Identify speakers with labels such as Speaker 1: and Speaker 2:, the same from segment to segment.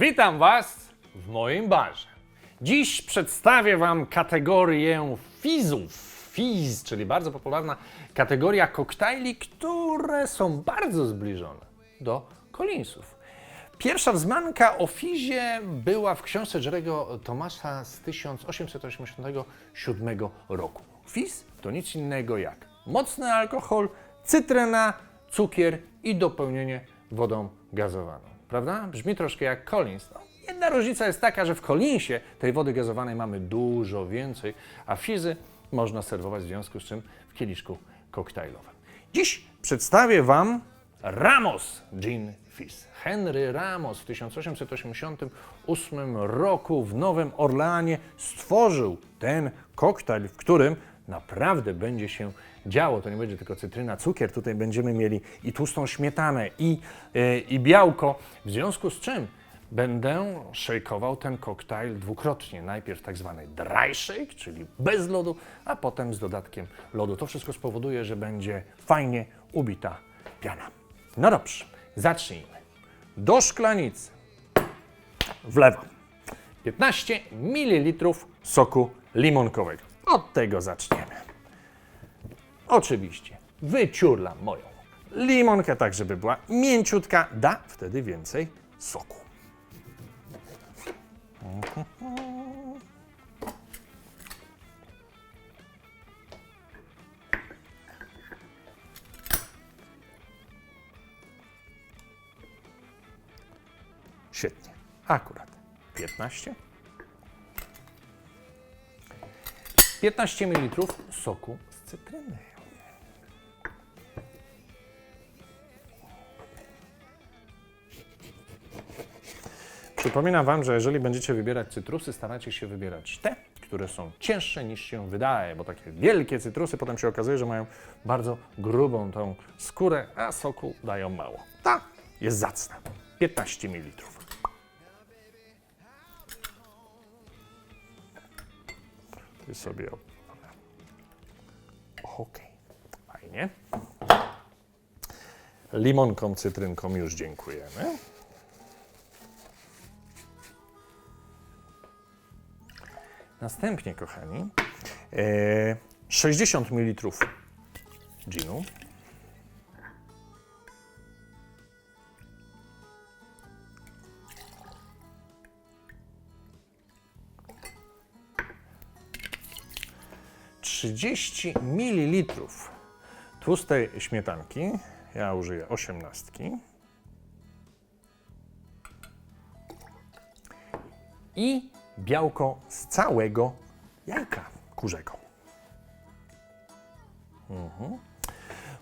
Speaker 1: Witam Was w moim barze. Dziś przedstawię Wam kategorię fizzów. Fizz, czyli bardzo popularna kategoria koktajli, które są bardzo zbliżone do Collinsów. Pierwsza wzmianka o Fizie była w książce Jerego Thomasa z 1887 roku. Fizz to nic innego jak mocny alkohol, cytryna, cukier i dopełnienie wodą gazowaną. Prawda? Brzmi troszkę jak Collins. No, jedna różnica jest taka, że w Collinsie tej wody gazowanej mamy dużo więcej, a fizy można serwować w związku z czym w kieliszku koktajlowym. Dziś przedstawię Wam Ramos Gin Fizz. Henry Ramos w 1888 roku w Nowym Orleanie stworzył ten koktajl, w którym naprawdę będzie się działo. To nie będzie tylko cytryna, cukier. Tutaj będziemy mieli i tłustą śmietanę, i, e, i białko. W związku z czym będę szejkował ten koktajl dwukrotnie. Najpierw tak zwany dry shake, czyli bez lodu, a potem z dodatkiem lodu. To wszystko spowoduje, że będzie fajnie ubita piana. No dobrze, zacznijmy. Do szklanicy wlewam 15 ml soku limonkowego. Od tego zaczniemy. Oczywiście wyciurlam moją limonkę tak, żeby była mięciutka. Da wtedy więcej soku. Świetnie. Akurat 15. 15 ml soku z cytryny. Przypominam Wam, że jeżeli będziecie wybierać cytrusy, starajcie się wybierać te, które są cięższe niż się wydaje, bo takie wielkie cytrusy potem się okazuje, że mają bardzo grubą tą skórę, a soku dają mało. Ta jest zacna. 15 ml. Sobie. Okej, fajnie. Limonką, cytrynką już dziękujemy. Następnie, kochani, e, 60 ml ginu. Trzydzieści mililitrów tłustej śmietanki. Ja użyję osiemnastki. i białko z całego jajka kurzego. Mhm.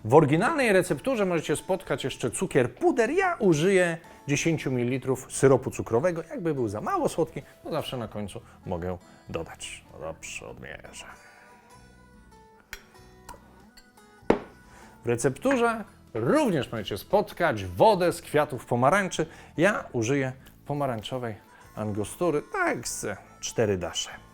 Speaker 1: W oryginalnej recepturze możecie spotkać jeszcze cukier puder. Ja użyję 10 ml syropu cukrowego. Jakby był za mało słodki, to zawsze na końcu mogę dodać. No dobrze, odmierzę. Recepturze również możecie spotkać wodę z kwiatów pomarańczy. Ja użyję pomarańczowej angostury, tak z cztery dasze.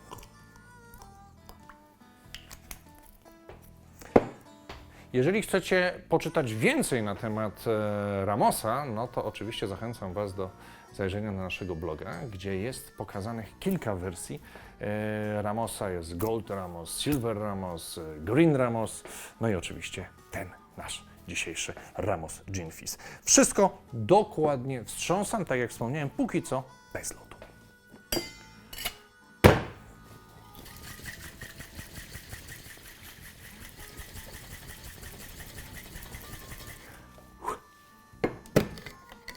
Speaker 1: Jeżeli chcecie poczytać więcej na temat e, Ramosa, no to oczywiście zachęcam Was do zajrzenia na naszego bloga, gdzie jest pokazanych kilka wersji e, Ramosa. Jest Gold Ramos, Silver Ramos, e, Green Ramos, no i oczywiście ten nasz dzisiejszy Ramos Gin Fizz. Wszystko dokładnie wstrząsam, tak jak wspomniałem, póki co bez lodu.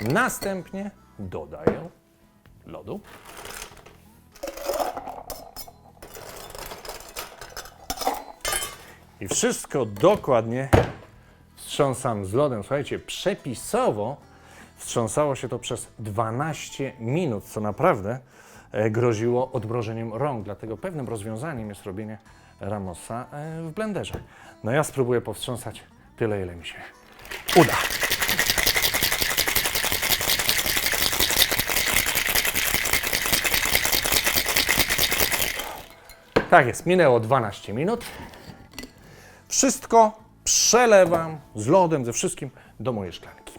Speaker 1: Następnie dodaję lodu. I wszystko dokładnie wstrząsam z lodem. Słuchajcie, przepisowo wstrząsało się to przez 12 minut, co naprawdę e, groziło odmrożeniem rąk. Dlatego pewnym rozwiązaniem jest robienie Ramosa e, w blenderze. No ja spróbuję powstrząsać tyle, ile mi się uda. Tak jest, minęło 12 minut. Wszystko przelewam z lodem, ze wszystkim do mojej szklanki.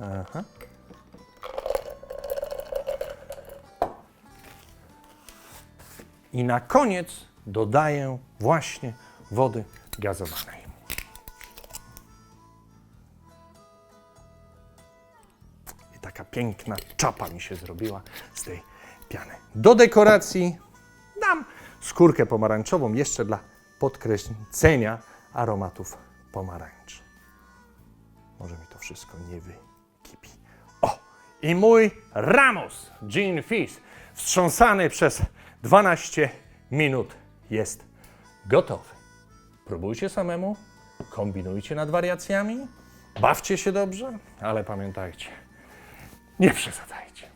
Speaker 1: Aha. I na koniec dodaję właśnie wody gazowanej. Taka piękna czapa mi się zrobiła z tej piany. Do dekoracji dam skórkę pomarańczową jeszcze dla podkreślenia aromatów pomarańczy. Może mi to wszystko nie wykipi. O! I mój Ramos Gin Fizz, wstrząsany przez 12 minut, jest gotowy. Próbujcie samemu, kombinujcie nad wariacjami, bawcie się dobrze, ale pamiętajcie, nie przesadzajcie.